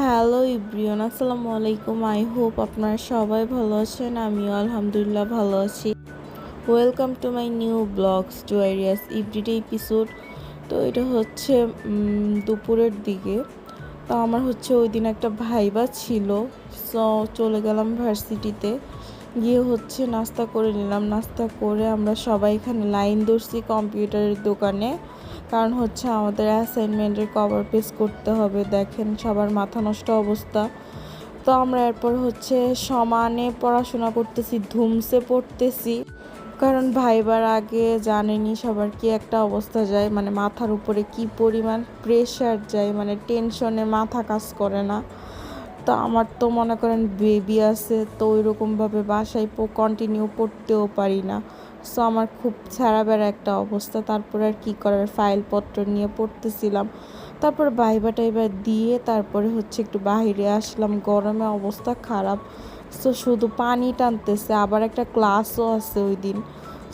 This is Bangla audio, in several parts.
হ্যালো ইব্রিয়ন আসসালামু আলাইকুম আই হোপ আপনারা সবাই ভালো আছেন। আমিও আলহামদুলিল্লাহ ভালো আছি। Welcome to my new blogs to আইরিয়াস everyday episode তো এটা হচ্ছে দুপুরের দিকে। তো আমার হচ্ছে ওই দিন একটা ভাইবা ছিল। সো চলে গেলাম ভার্সিটিতে। গিয়ে হচ্ছে নাস্তা করে নিলাম। নাস্তা করে আমরা সবাই এখানে লাইন ধরছি কম্পিউটারের দোকানে। কারণ হচ্ছে আমাদের অ্যাসাইনমেন্টের কভার পেজ করতে হবে। দেখেন সবার মাথা নষ্ট অবস্থা। তো আমরা এরপর হচ্ছে সমানে পড়াশোনা করতেছি, ধুমসে পড়তেছি। কারণ ভাইবার আগে জানেনি সবার কি একটা অবস্থা যায়। মানে মাথার উপরে কি পরিমাণ প্রেশার যায়। মানে টেনশনে মাথা কাজ করে না। তো আমার তো মনে করেন বেবি আছে, তো ওইরকমভাবে বাসায় কন্টিনিউ পড়তেও পারি না। সো আমার খুব ছাড়া একটা অবস্থা। তারপরে আর কী করার? ফাইলপত্র নিয়ে পড়তেছিলাম। তারপর বাইবা টাইবা দিয়ে তারপরে হচ্ছে একটু বাইরে আসলাম। গরমে অবস্থা খারাপ। সো শুধু পানি টানতেছে। আবার একটা ক্লাসও আছে ওই দিন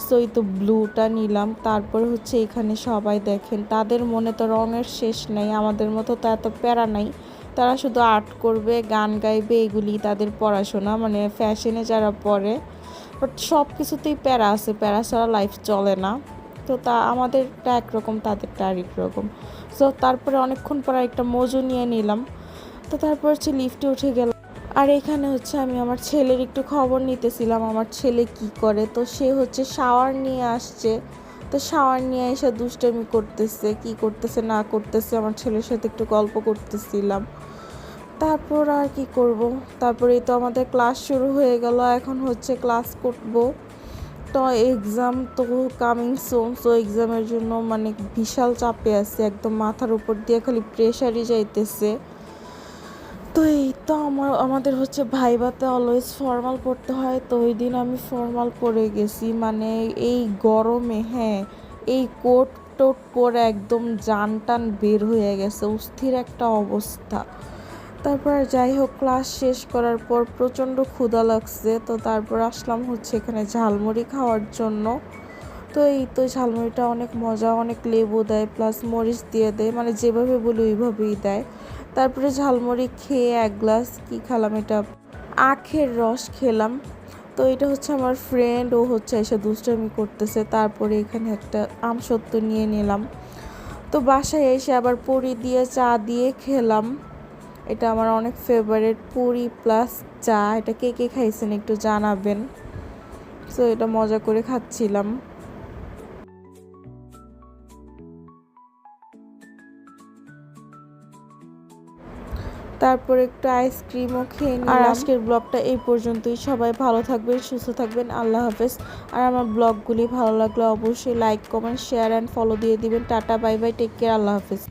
সো এই তো ব্লুটা নিলাম। তারপরে হচ্ছে এখানে সবাই দেখেন। তাদের মনে তো রঙের শেষ নাই। আমাদের মতো তো এত প্যারা নাই। তারা শুধু আর্ট করবে, গান গাইবে, এগুলি তাদের পড়াশোনা মানে ফ্যাশনে যারা পড়ে বাট সব কিছুতেই প্যারা আছে, প্যারা ছাড়া লাইফ চলে না। তো তা, আমাদেরটা একরকম, তাদেরটা আরেক রকম। সো তারপরে অনেকক্ষণ পর একটা মজু নিয়ে নিলাম। তো তারপর হচ্ছে লিফটে উঠে গেলাম। আর এখানে হচ্ছে আমি আমার ছেলের একটু খবর নিতেছিলাম, আমার ছেলে কি করে? তো সে হচ্ছে শাওয়ার নিয়ে আসছে। তো শাওয়ার নিয়ে এসে দুষ্টামি করতেছে, কি করতেছে, না করতেছে, আমার ছেলের সাথে একটু গল্প করতেছিলাম। তারপর আর কি করব? তারপরে তো আমাদের ক্লাস শুরু হয়ে গেল, এখন হচ্ছে ক্লাস করব। তো এক্সাম তো কামিং সোন সো এক্সামের জন্য মানে বিশাল চাপে আছে, একদম মাথার উপর দিয়ে খালি প্রেশারই যাইতেছে। তো এই তো আমার, আমাদের হচ্ছে ভাইবাতে অলওয়েজ ফর্মাল পড়তে হয়, তো ওই দিন আমি ফর্মাল পরে গেছি। মানে এই গরমে হ্যাঁ এই কোট টোট পরে একদম জান টান বের হয়ে গেছে, অস্থির একটা অবস্থা। তারপর যাই হোক ক্লাস শেষ করার পর প্রচণ্ড ক্ষুধা লাগছে, তো তারপর আসলাম হচ্ছে এখানে ঝালমুড়ি খাওয়ার জন্য। তো এই তো ঝালমুড়িটা অনেক মজা, অনেক লেবু দেয় প্লাস মরিচ দিয়ে দেয় মানে যেভাবে বলি ওইভাবেই দেয়। তারপরে ঝালমুড়ি খেয়ে এক গ্লাস কি খেলাম এটা? আখের রস খেলাম। তো এটা হচ্ছে আমার ফ্রেন্ড ও হচ্ছে এসে দুষ্টামি করতেছে। তারপরে এখানে একটা আমসত্ত্ব নিয়ে নিলাম। তো বাসায় এসে আবার পুরি দিয়ে চা দিয়ে খেলাম। এটা আমার অনেক ফেভারেট পুরি প্লাস চা। এটা কে কে খাইছেন একটু জানাবেন। সো এটা মজা করে খাচ্ছিলাম। তারপর একটু আইসক্রিমও খেয়ে নিই আর আজকের ব্লগটা এই পর্যন্তই। সবাই ভালো থাকবেন সুস্থ থাকবেন। আল্লাহ হাফেজ। আর আমার ব্লগগুলি ভালো লাগলে অবশ্যই like comment share and follow দিয়ে দিবেন। Tata bye bye take care আল্লাহ হাফেজ।